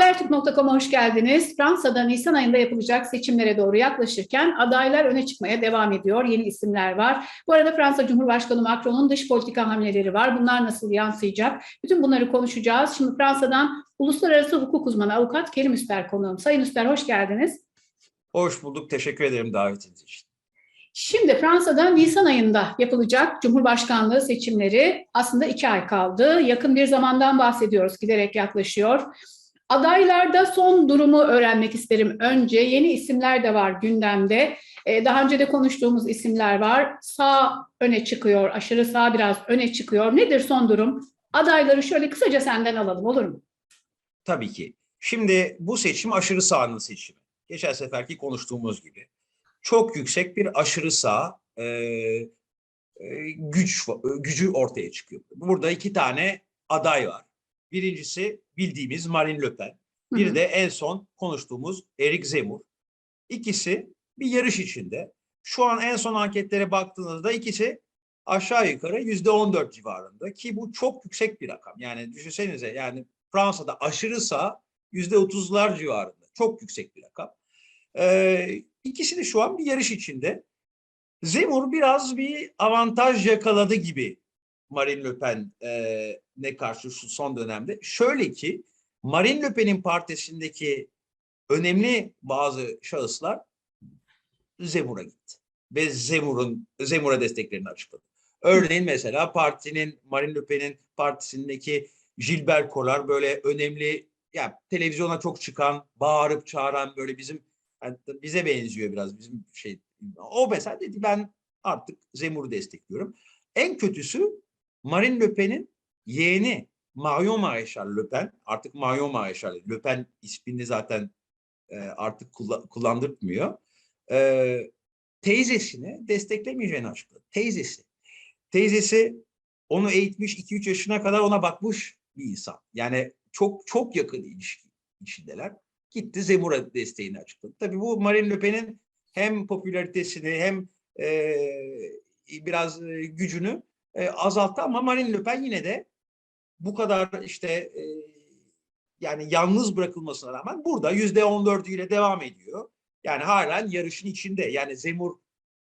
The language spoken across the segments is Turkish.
Habertürk.com'a hoş geldiniz. Fransa'da Nisan ayında yapılacak seçimlere doğru yaklaşırken adaylar öne çıkmaya devam ediyor. Yeni isimler var. Bu arada Fransa Cumhurbaşkanı Macron'un dış politika hamleleri var. Bunlar nasıl yansıyacak? Bütün bunları konuşacağız. Şimdi Fransa'dan uluslararası hukuk uzmanı avukat Kerim Üster konuğum. Sayın Üster hoş geldiniz. Hoş bulduk. Teşekkür ederim davetiniz için. Şimdi Fransa'da Nisan ayında yapılacak Cumhurbaşkanlığı seçimleri aslında iki ay kaldı. Yakın bir zamandan bahsediyoruz, giderek yaklaşıyor. Adaylarda son durumu öğrenmek isterim. Önce yeni isimler de var gündemde. Ee, daha önce de konuştuğumuz isimler var. Sağ öne çıkıyor, aşırı sağ biraz öne çıkıyor. Nedir son durum? Adayları şöyle kısaca senden alalım olur mu? Tabii ki. Şimdi bu seçim aşırı sağının seçimi. Geçen seferki konuştuğumuz gibi. Çok yüksek bir aşırı sağ e, e, güç gücü ortaya çıkıyor. Burada iki tane aday var. Birincisi bildiğimiz Marine Le Pen. Bir Hı hı. de en son konuştuğumuz Eric Zemmour. İkisi bir yarış içinde. Şu an en son anketlere baktığınızda ikisi aşağı yukarı yüzde 14 civarında ki bu çok yüksek bir rakam. Yani düşünsenize yani Fransa'da aşırı sağ yüzde 30'lar civarında. Çok yüksek bir rakam. Ee, ikisi de şu an bir yarış içinde. Zemmour biraz bir avantaj yakaladı gibi Marine Le Pen e, ne karşı şu son dönemde. Şöyle ki Marine Le Pen'in partisindeki önemli bazı şahıslar Zemmour'a gitti. Ve Zemmour'un Zemmour'a desteklerini açıkladı. Örneğin mesela partinin Marine Le Pen'in partisindeki Gilbert Collard böyle önemli ya televizyona çok çıkan, bağırıp çağıran böyle bizim yani bize benziyor biraz bizim şey. O mesela dedi ben artık Zemmour'u destekliyorum. En kötüsü Marine Le Pen'in yeğeni Marion Maréchal Le Pen. Artık Marion Maréchal Le Pen ismini zaten e, artık kulla- kullandırtmıyor. E, teyzesini desteklemeyeceğini açıkladı. Teyzesi. Teyzesi onu eğitmiş 2-3 yaşına kadar ona bakmış bir insan. Yani çok çok yakın ilişki içindeler. Gitti Zemmour'a desteğini açıkladı. Tabii bu Marine Le Pen'in hem popülaritesini hem e, biraz e, gücünü e, azalttı ama Marine Le Pen yine de bu kadar işte e, yani yalnız bırakılmasına rağmen burada yüzde on dördüyle devam ediyor. Yani halen yarışın içinde. Yani Zemmour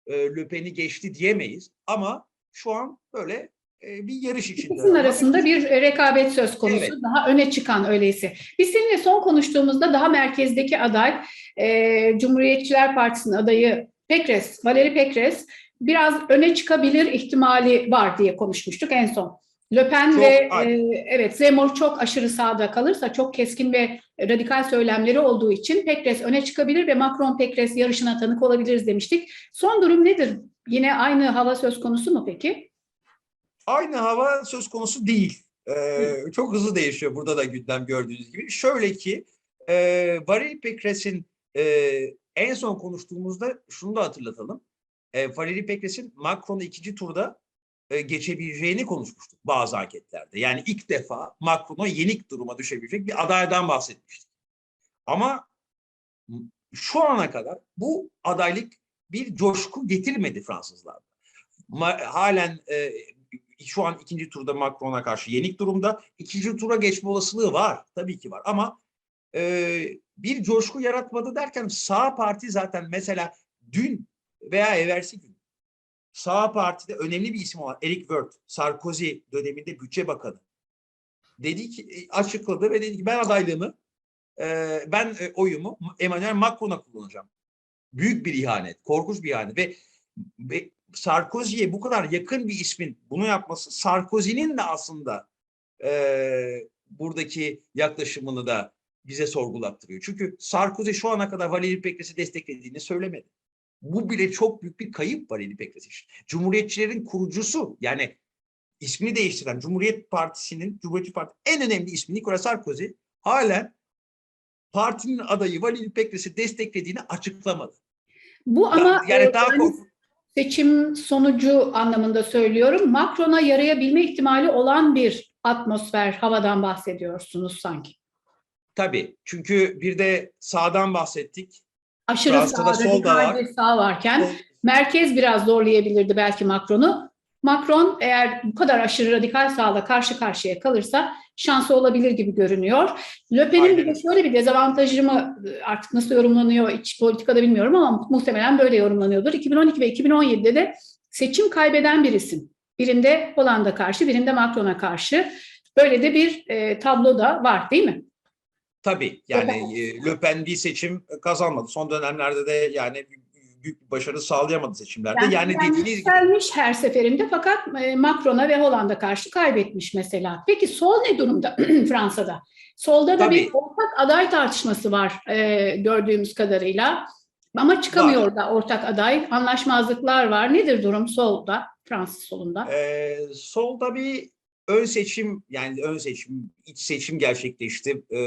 e, Le Pen'i geçti diyemeyiz ama şu an böyle e, bir yarış içinde. İkisinin arasında bir rekabet söz konusu. Evet. Daha öne çıkan öyleyse. Biz seninle son konuştuğumuzda daha merkezdeki aday e, Cumhuriyetçiler Partisi'nin adayı Pekres, Valérie Pekres biraz öne çıkabilir ihtimali var diye konuşmuştuk en son. Le Pen Çok, ve e, evet Zemmour çok aşırı sağda kalırsa çok keskin ve radikal söylemleri olduğu için Pekres öne çıkabilir ve Macron Pekres yarışına tanık olabiliriz demiştik. Son durum nedir? Yine aynı hava söz konusu mu peki? Aynı hava söz konusu değil. Ee, çok hızlı değişiyor burada da gündem gördüğünüz gibi. Şöyle ki e, Valérie Pécresse'in e, en son konuştuğumuzda şunu da hatırlatalım. E, Valérie Pécresse'in Macron'u ikinci turda geçebileceğini konuşmuştuk bazı anketlerde. Yani ilk defa Macron'a yenik duruma düşebilecek bir adaydan bahsetmiştik. Ama şu ana kadar bu adaylık bir coşku getirmedi Fransızlarda. Halen e, şu an ikinci turda Macron'a karşı yenik durumda. İkinci tura geçme olasılığı var. Tabii ki var. Ama e, bir coşku yaratmadı derken sağ parti zaten mesela dün veya evvelsi gün sağ partide önemli bir isim olan Eric Woerth, Sarkozy döneminde bütçe bakanı dedi ki e, açıkladı ve dedi ki ben adaylığımı e, ben e, oyumu Emmanuel Macron'a kullanacağım. Büyük bir ihanet, korkunç bir ihanet ve, ve Sarkozy'ye bu kadar yakın bir ismin bunu yapması Sarkozy'nin de aslında e, buradaki yaklaşımını da bize sorgulattırıyor. Çünkü Sarkozy şu ana kadar Valérie Pécresse'i desteklediğini söylemedi. Bu bile çok büyük bir kayıp Valérie Pécresse için. Cumhuriyetçilerin kurucusu yani ismini değiştiren Cumhuriyet Partisi'nin Cumhuriyetçi Parti en önemli ismi Nicolas Sarkozy halen partinin adayı Valérie Pécresse'i desteklediğini açıklamadı. Bu ama yani e, daha kork- seçim sonucu anlamında söylüyorum. Macron'a yarayabilme ihtimali olan bir atmosfer, havadan bahsediyorsunuz sanki. Tabii. Çünkü bir de sağdan bahsettik. Aşırı Fransa'da sağ, sol da var. sağ varken merkez biraz zorlayabilirdi belki Macron'u. Macron eğer bu kadar aşırı radikal sağla karşı karşıya kalırsa şansı olabilir gibi görünüyor. Le Pen'in bir de şöyle bir dezavantajı mı artık nasıl yorumlanıyor iç politikada bilmiyorum ama muhtemelen böyle yorumlanıyordur. 2012 ve 2017'de de seçim kaybeden bir isim. Birinde Hollanda karşı, birinde Macron'a karşı. Böyle de bir e, tablo da var değil mi? Tabii yani e, Le Pen bir seçim kazanmadı. Son dönemlerde de yani büyük bir başarı sağlayamadı seçimlerde. Yani, yani dediğiniz gibi yükselmiş her seferinde fakat e, Macron'a ve Hollanda karşı kaybetmiş mesela. Peki sol ne durumda Fransa'da? Solda da bir Tabii. ortak aday tartışması var e, gördüğümüz kadarıyla. Ama çıkamıyor da ortak aday. Anlaşmazlıklar var. Nedir durum solda, Fransız solunda? Ee, solda bir ön seçim yani ön seçim, iç seçim gerçekleşti Ee,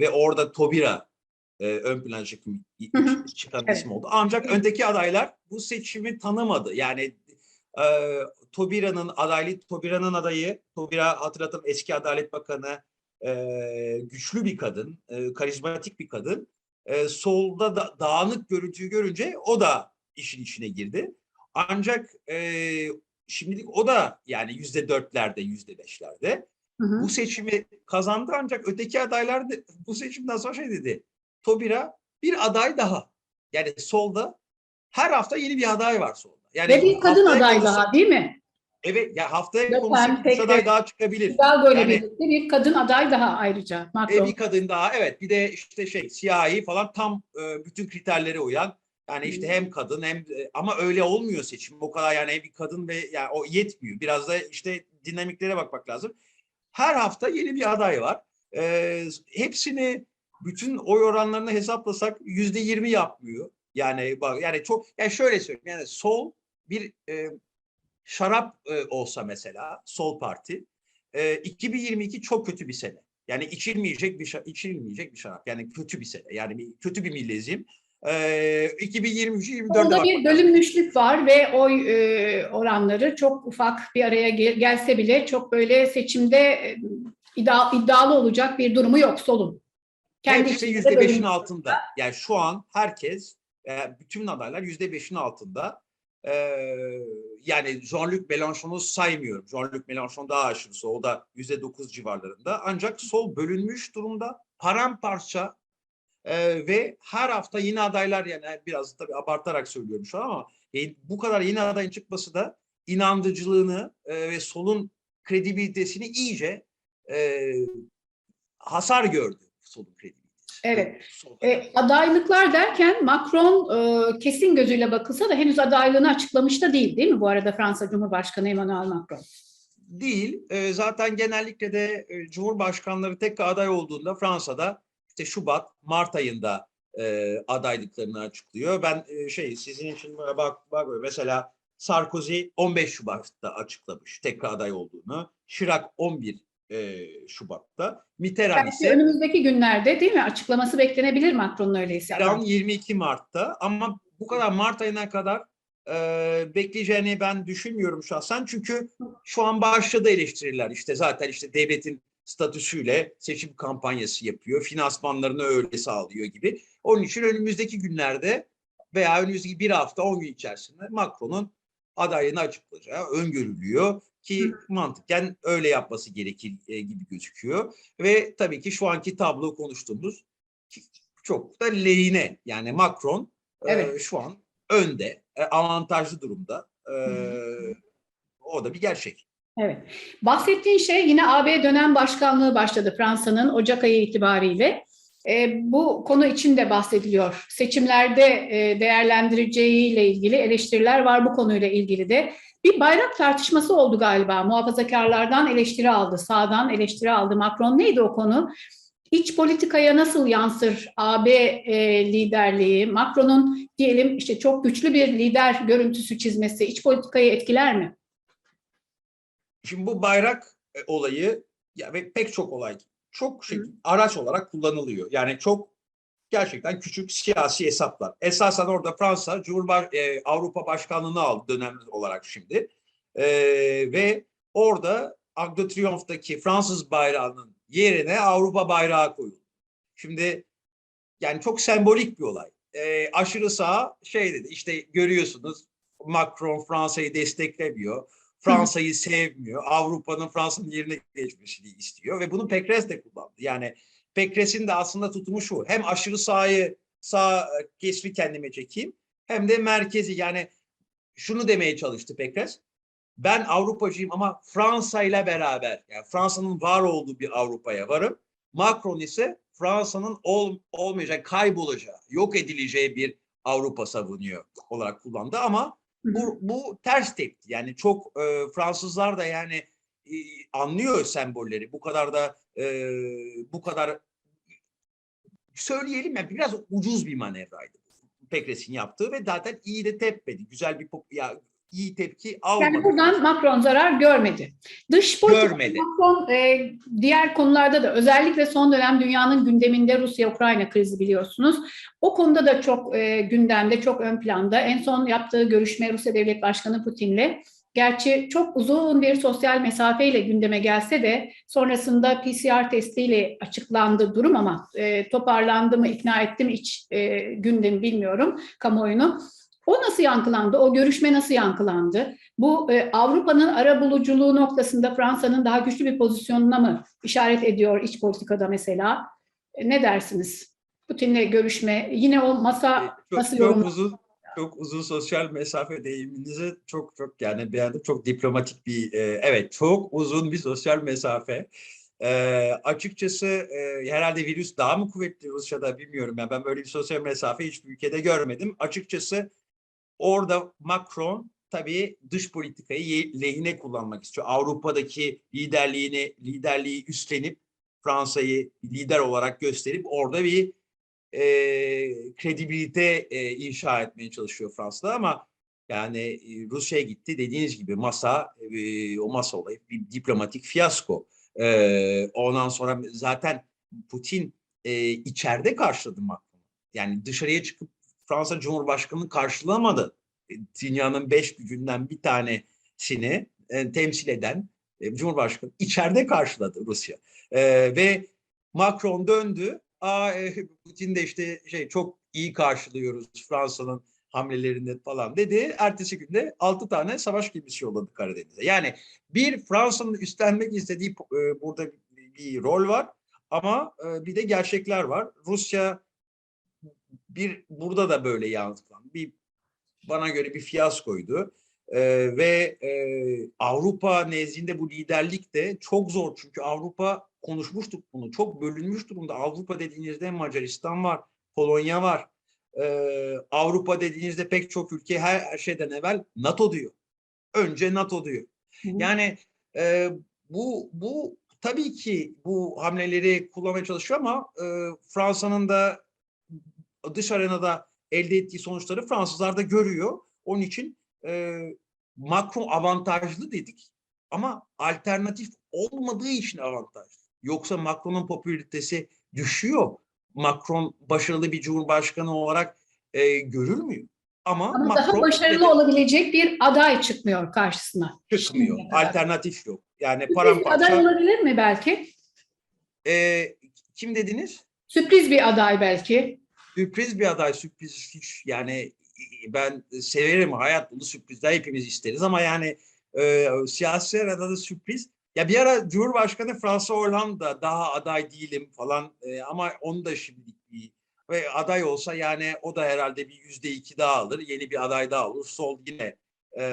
ve orada Tobira e, ön plana çıkan Evet. isim oldu. Ancak öndeki adaylar bu seçimi tanımadı. Yani e, Tobira'nın adaylı Tobira'nın adayı, Tobira hatırlatalım eski Adalet Bakanı, e, güçlü bir kadın, e, karizmatik bir kadın. E, solda da dağınık görüntüyü görünce o da işin içine girdi. Ancak e, şimdilik o da yani yüzde dörtlerde, yüzde beşlerde. Bu seçimi kazandı ancak öteki adaylar da bu seçimden sonra şey dedi. Tobira bir aday daha. Yani solda her hafta yeni bir aday var solda. Yani Ve bir kadın aday konusu- daha değil mi? Evet ya haftaya konusu bir pek aday de- daha çıkabilir. Hidalgo ile Yani- birlikte bir kadın aday daha ayrıca E, Macron. bir kadın daha evet bir de işte şey siyahi falan tam e, bütün kriterlere uyan yani işte Hmm. hem kadın hem ama öyle olmuyor seçim o kadar yani bir kadın ve yani o yetmiyor biraz da işte dinamiklere bakmak lazım. Her hafta yeni bir aday var. E, hepsini bütün oy oranlarını hesaplasak yüzde yirmi yapmıyor. Yani bak yani çok yani şöyle söyleyeyim yani sol bir e, şarap e, olsa mesela sol parti e, 2022 çok kötü bir sene. Yani içilmeyecek bir içilmeyecek bir şarap. Yani kötü bir sene. Yani bir, kötü bir millezim. Ee, 2023 24'e Orada bir bölünmüşlük var ve oy e, oranları çok ufak bir araya gel- gelse bile çok böyle seçimde e, iddia- iddialı olacak bir durumu yok solun. Kendi Hepsi yüzde beşin altında. Yani şu an herkes, e, bütün adaylar yüzde beşin altında. Ee, yani Jean-Luc Mélenchon'u saymıyorum. Jean-Luc Mélenchon daha aşırısı. O da yüzde dokuz civarlarında. Ancak sol bölünmüş durumda. Paramparça e, ve her hafta yeni adaylar yani biraz tabii abartarak söylüyorum şu an ama e, bu kadar yeni adayın çıkması da inandırıcılığını e, ve solun kredibilitesini iyice e, hasar gördü solun kredibilitesi. Evet. E, adaylıklar derken Macron e, kesin gözüyle bakılsa da henüz adaylığını açıklamış da değil değil mi bu arada Fransa Cumhurbaşkanı Emmanuel Macron? değil. E, zaten genellikle de e, Cumhurbaşkanları tek aday olduğunda Fransa'da işte Şubat, Mart ayında e, adaylıklarını açıklıyor. Ben e, şey sizin için bak bak mesela Sarkozy 15 Şubat'ta açıklamış tekrar aday olduğunu. Chirac 11 e, Şubat'ta. Mitterrand Belki ise önümüzdeki günlerde değil mi açıklaması beklenebilir Macron'un öyleyse. Mitterrand 22 Mart'ta ama bu kadar Mart ayına kadar e, bekleyeceğini ben düşünmüyorum şahsen. Çünkü şu an başladı eleştiriler. İşte zaten işte devletin statüsüyle seçim kampanyası yapıyor. Finansmanlarını öyle sağlıyor gibi. Onun için önümüzdeki günlerde veya önümüzdeki bir hafta 10 gün içerisinde Macron'un adaylığını açıklayacağı öngörülüyor ki mantıken öyle yapması gerekir e, gibi gözüküyor. Ve tabii ki şu anki tablo konuştuğumuz çok da lehine yani Macron e, Evet. şu an önde, e, avantajlı durumda. E, o da bir gerçek. Evet. Bahsettiğin şey yine AB dönem başkanlığı başladı Fransa'nın Ocak ayı itibariyle. E, bu konu için de bahsediliyor. Seçimlerde e, değerlendireceğiyle ilgili eleştiriler var bu konuyla ilgili de. Bir bayrak tartışması oldu galiba. Muhafazakarlardan eleştiri aldı, sağdan eleştiri aldı. Macron neydi o konu? İç politikaya nasıl yansır AB e, liderliği? Macron'un diyelim işte çok güçlü bir lider görüntüsü çizmesi iç politikayı etkiler mi? Şimdi bu bayrak e, olayı ya ve pek çok olay çok şey araç olarak kullanılıyor. Yani çok gerçekten küçük siyasi hesaplar. Esasen orada Fransa Cumhurbaş e, Avrupa Başkanlığı'nı aldı dönem olarak şimdi. E, ve orada Arc de Triomphe'daki Fransız bayrağının yerine Avrupa bayrağı koyuldu. Şimdi yani çok sembolik bir olay. E, aşırı sağ şey dedi işte görüyorsunuz Macron Fransa'yı desteklemiyor. Fransa'yı sevmiyor. Avrupa'nın Fransa'nın yerine geçmesini istiyor ve bunu Pekres de kullandı. Yani Pekres'in de aslında tutumu şu. Hem aşırı sağı sağ kesri kendime çekeyim hem de merkezi yani şunu demeye çalıştı Pekres. Ben Avrupacıyım ama Fransa ile beraber yani Fransa'nın var olduğu bir Avrupa'ya varım. Macron ise Fransa'nın ol, olmayacak, kaybolacağı, yok edileceği bir Avrupa savunuyor olarak kullandı ama. Bu, bu ters tepki. Yani çok e, Fransızlar da yani e, anlıyor sembolleri. Bu kadar da e, bu kadar söyleyelim ya biraz ucuz bir manevraydı. Pekres'in yaptığı ve zaten iyi de tepmedi. Güzel bir pop, ya iyi tepki almadı. Yani buradan Macron zarar görmedi. Dış politika Görmedi. Macron e, diğer konularda da özellikle son dönem dünyanın gündeminde Rusya-Ukrayna krizi biliyorsunuz. O konuda da çok e, gündemde, çok ön planda. En son yaptığı görüşme Rusya Devlet Başkanı Putin'le Gerçi çok uzun bir sosyal mesafeyle gündeme gelse de sonrasında PCR testiyle açıklandı durum ama e, toparlandı mı, ikna etti mi hiç e, gündemi bilmiyorum kamuoyunu. O nasıl yankılandı? O görüşme nasıl yankılandı? Bu e, Avrupa'nın ara buluculuğu noktasında Fransa'nın daha güçlü bir pozisyonuna mı işaret ediyor iç politikada mesela? E, ne dersiniz? Putin'le görüşme, yine o masa çok, nasıl çok yorumlandı? uzun çok uzun sosyal mesafe deyiminizi çok çok yani beğendim. Çok diplomatik bir e, evet çok uzun bir sosyal mesafe. E, açıkçası e, herhalde virüs daha mı kuvvetli Rusya'da bilmiyorum. Yani ben böyle bir sosyal mesafe hiçbir ülkede görmedim. Açıkçası orada Macron tabii dış politikayı lehine kullanmak istiyor. Avrupa'daki liderliğini liderliği üstlenip Fransa'yı lider olarak gösterip orada bir e, kredibilite e, inşa etmeye çalışıyor Fransa ama yani Rusya'ya gitti dediğiniz gibi masa e, o masa olayı bir diplomatik fiyasko. E, ondan sonra zaten Putin e, içeride karşıladı Macron'u. Yani dışarıya çıkıp Fransa Cumhurbaşkanı'nı karşılamadı. E, Dünyanın beş gücünden bir tanesini e, temsil eden e, Cumhurbaşkanı içeride karşıladı Rusya. E, ve Macron döndü. Aa, e, Putin de işte şey çok iyi karşılıyoruz Fransa'nın hamlelerini falan dedi. Ertesi günde 6 tane savaş gemisi yolladı Karadeniz'e. Yani bir Fransa'nın üstlenmek istediği e, burada bir rol var ama e, bir de gerçekler var. Rusya bir burada da böyle yansıtan bir bana göre bir fiyaskoydu. E, ve e, Avrupa nezdinde bu liderlik de çok zor çünkü Avrupa konuşmuştuk bunu çok bölünmüş durumda. Avrupa dediğinizde Macaristan var, Polonya var. Ee, Avrupa dediğinizde pek çok ülke her, şeyden evvel NATO diyor. Önce NATO diyor. Yani e, bu bu tabii ki bu hamleleri kullanmaya çalışıyor ama e, Fransa'nın da dış arenada elde ettiği sonuçları Fransızlar da görüyor. Onun için e, Macron avantajlı dedik ama alternatif olmadığı için avantajlı. Yoksa Macron'un popülaritesi düşüyor. Macron başarılı bir cumhurbaşkanı olarak e, görülmüyor. Ama, Ama Macron daha başarılı olabilecek bir aday çıkmıyor karşısına. çıkmıyor. Alternatif yok. Yani Sürpriz paramparça. aday olabilir mi belki? E, kim dediniz? Sürpriz bir aday belki. Sürpriz bir aday. Sürpriz hiç yani ben severim hayat dolu sürprizler hepimiz isteriz ama yani e, siyasi arada da sürpriz. Ya bir ara Cumhurbaşkanı François Hollande daha aday değilim falan e, ama onu da bir ve aday olsa yani o da herhalde bir yüzde iki daha alır. Yeni bir aday daha olur. Sol yine e,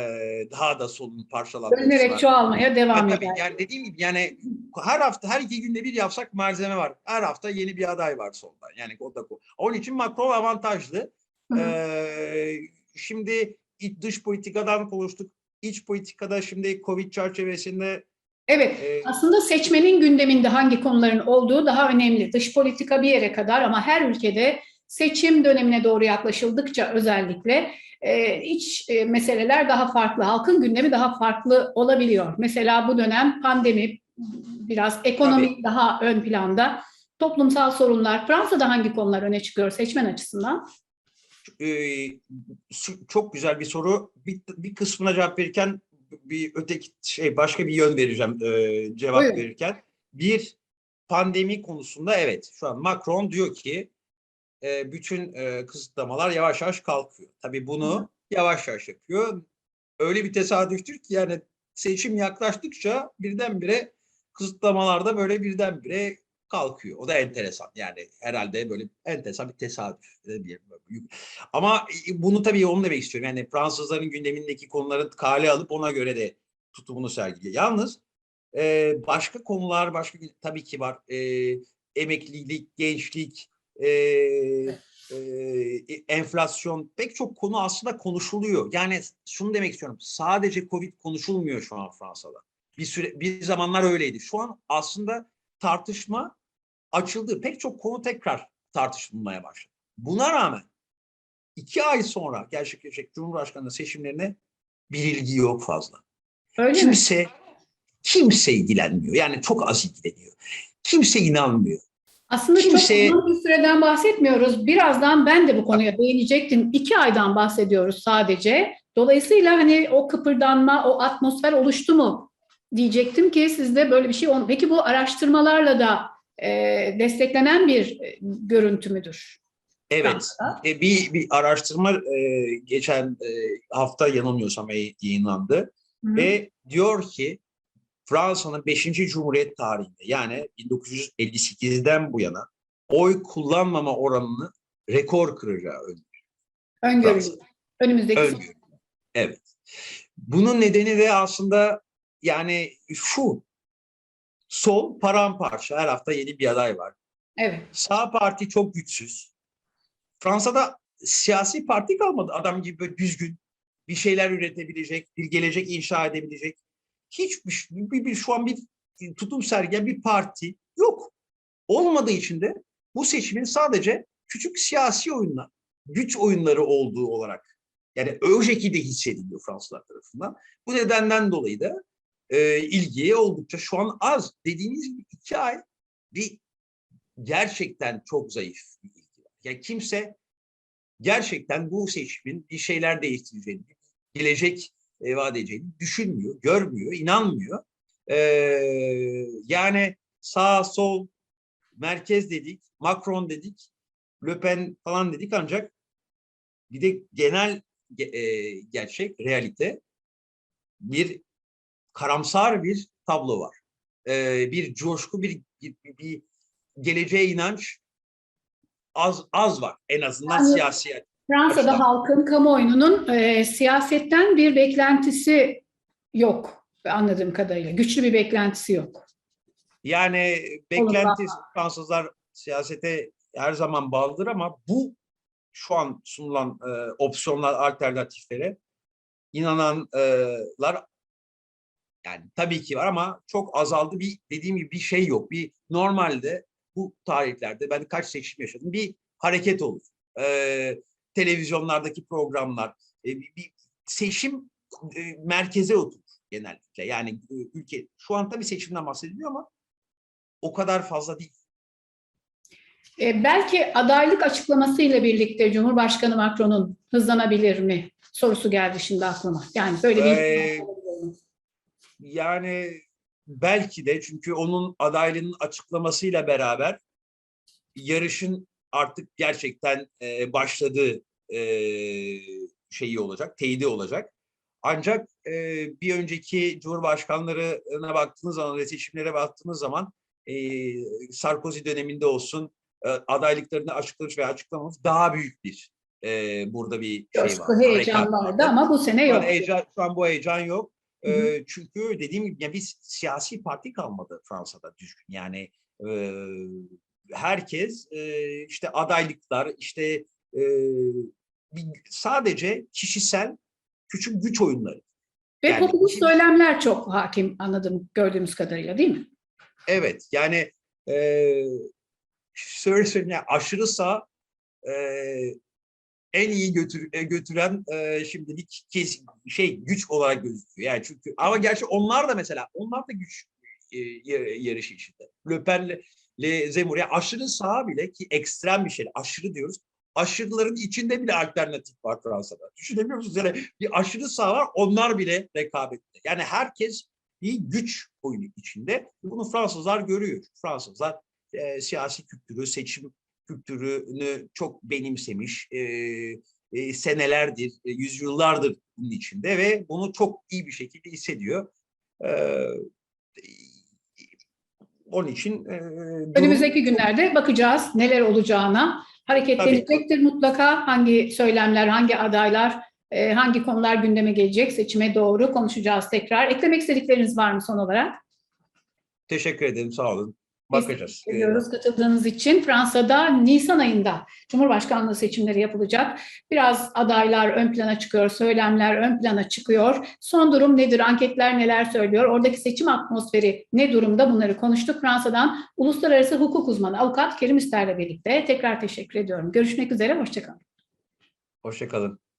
daha da solun parçalanması Bölünerek var. çoğalmaya devam Ha, tabii, eder. yani dediğim gibi yani her hafta her iki günde bir yapsak malzeme var. Her hafta yeni bir aday var solda. Yani o da Onun için Macron avantajlı. Hı hı. Ee, şimdi dış politikadan konuştuk. İç politikada şimdi Covid çerçevesinde Evet, e, aslında seçmenin gündeminde hangi konuların olduğu daha önemli. Dış politika bir yere kadar ama her ülkede seçim dönemine doğru yaklaşıldıkça özellikle e, iç e, meseleler daha farklı, halkın gündemi daha farklı olabiliyor. Mesela bu dönem pandemi, biraz ekonomi daha ön planda, toplumsal sorunlar. Fransa'da hangi konular öne çıkıyor seçmen açısından? e, su- çok güzel bir soru. Bir, bir kısmına cevap verirken bir öteki şey başka bir yön vereceğim e, cevap Buyurun. verirken. Bir pandemi konusunda evet şu an Macron diyor ki e, bütün e, kısıtlamalar yavaş yavaş kalkıyor. Tabii bunu yavaş yavaş yapıyor. Öyle bir tesadüftür ki yani seçim yaklaştıkça birdenbire kısıtlamalarda böyle birdenbire kalkıyor. O da enteresan. Yani herhalde böyle enteresan bir tesadüf. e, diyelim. Ama bunu tabii onu demek istiyorum. Yani Fransızların gündemindeki konuları kale alıp ona göre de tutumunu sergiliyor. Yalnız e, başka konular başka tabii ki var. E, emeklilik, gençlik, e, e, enflasyon pek çok konu aslında konuşuluyor. Yani şunu demek istiyorum. Sadece Covid konuşulmuyor şu an Fransa'da. Bir süre bir zamanlar öyleydi. Şu an aslında tartışma açıldı. Pek çok konu tekrar tartışılmaya başladı. Buna rağmen iki ay sonra gerçekleşecek Cumhurbaşkanlığı seçimlerine bir ilgi yok fazla. Öyle mi? Kimse kimse ilgilenmiyor. Yani çok az ilgileniyor. Kimse inanmıyor. Aslında Kimseye- çok uzun bir süreden bahsetmiyoruz. Birazdan ben de bu konuya değinecektim. İki aydan bahsediyoruz sadece. Dolayısıyla hani o kıpırdanma, o atmosfer oluştu mu diyecektim ki sizde böyle bir şey olmadı. Peki bu araştırmalarla da e, desteklenen bir e, görüntü müdür? Evet. E, bir, bir araştırma e, geçen e, hafta yanılmıyorsam yay- yayınlandı. Hı. Ve diyor ki Fransa'nın 5. Cumhuriyet tarihinde yani 1958'den bu yana oy kullanmama oranını rekor kıracağı öngörülüyor. Öngörülüyor. Önümüzdeki Öngörülüyor. Evet. Bunun nedeni de aslında yani şu sol paramparça her hafta yeni bir aday var. Evet. Sağ parti çok güçsüz. Fransa'da siyasi parti kalmadı. Adam gibi böyle düzgün bir şeyler üretebilecek, bir gelecek inşa edebilecek. Hiçbir bir, bir şu an bir tutum sergileyen bir parti yok. Olmadığı için de bu seçimin sadece küçük siyasi oyunlar, güç oyunları olduğu olarak yani o şekilde hissediliyor Fransızlar tarafından. Bu nedenden dolayı da e, ilgiye oldukça şu an az. Dediğiniz gibi iki ay bir gerçekten çok zayıf bir ilgi var. Yani kimse gerçekten bu seçimin bir şeyler değiştireceğini, gelecek vaat edeceğini düşünmüyor, görmüyor, inanmıyor. Ee, yani sağ, sol, merkez dedik, Macron dedik, Le Pen falan dedik ancak bir de genel ge- e, gerçek, realite bir karamsar bir tablo var. Ee, bir coşku, bir, bir, bir geleceğe inanç az az var. En azından Yani- siyasi. Fransa'da Açıdan. halkın, kamuoyunun e, siyasetten bir beklentisi yok anladığım kadarıyla. Güçlü bir beklentisi yok. Yani beklenti Fransızlar siyasete her zaman bağlıdır ama bu şu an sunulan e, opsiyonlar, alternatiflere inananlar yani tabii ki var ama çok azaldı. Bir dediğim gibi bir şey yok. Bir normalde bu tarihlerde ben kaç seçim yaşadım. Bir hareket olur. Ee, televizyonlardaki programlar, e, bir, seçim e, merkeze oturur genellikle. Yani e, ülke şu an tabii seçimden bahsediliyor ama o kadar fazla değil. E, belki adaylık açıklamasıyla birlikte Cumhurbaşkanı Macron'un hızlanabilir mi sorusu geldi şimdi aklıma. Yani böyle bir Ee, Yani belki de çünkü onun adaylığının açıklamasıyla beraber yarışın artık gerçekten e, başladığı e, şeyi olacak, teyidi olacak. Ancak e, bir önceki cumhurbaşkanlarına baktığınız zaman ve seçimlere baktığınız zaman e, Sarkozy döneminde olsun e, adaylıklarını açıklamış veya açıklamamış daha büyük bir e, burada bir şey var. coşku, heyecan vardı ama bu sene şu an, yok. heyecan, şu an bu heyecan yok. Hı hı. Ee, çünkü dediğim gibi yani bir siyasi parti kalmadı Fransa'da düzgün. Yani e, herkes e, işte adaylıklar, işte e, sadece kişisel küçük güç oyunları. Ve yani popülist söylemler çok hakim anladığım gördüğümüz kadarıyla değil mi? Evet yani e, şöyle söyleyeyim yani aşırı sağ e, en iyi götür, e, götüren e, şimdilik kes, şey güç olarak gözüküyor. Yani çünkü ama gerçi onlar da mesela onlar da güç e, yar- yarışı içinde. Le Pen'le Le yani aşırı sağ bile ki ekstrem bir şey aşırı diyoruz. Aşırıların içinde bile alternatif var Fransa'da. Düşünebiliyor musunuz? Yani bir aşırı sağ var onlar bile rekabette. Yani herkes bir güç oyunu içinde. Bunu Fransızlar görüyor. Fransızlar e, siyasi kültürü, seçim kültürünü çok benimsemiş. E, e, senelerdir, e, yüzyıllardır bunun içinde ve bunu çok iyi bir şekilde hissediyor. Ee, onun için e, durum- Önümüzdeki günlerde bakacağız neler olacağına. Hareketlenecektir mutlaka. Hangi söylemler, hangi adaylar, e, hangi konular gündeme gelecek seçime doğru konuşacağız tekrar. Eklemek istedikleriniz var mı son olarak? teşekkür ederim. Sağ olun. Bakacağız. Ediyoruz katıldığınız için. Fransa'da Nisan ayında Cumhurbaşkanlığı seçimleri yapılacak. Biraz adaylar ön plana çıkıyor, söylemler ön plana çıkıyor. Son durum nedir? Anketler neler söylüyor? Oradaki seçim atmosferi ne durumda? Bunları konuştuk. Fransa'dan uluslararası hukuk uzmanı avukat Kerim İster'le birlikte tekrar teşekkür ediyorum. Görüşmek üzere, hoşçakalın. Hoşçakalın.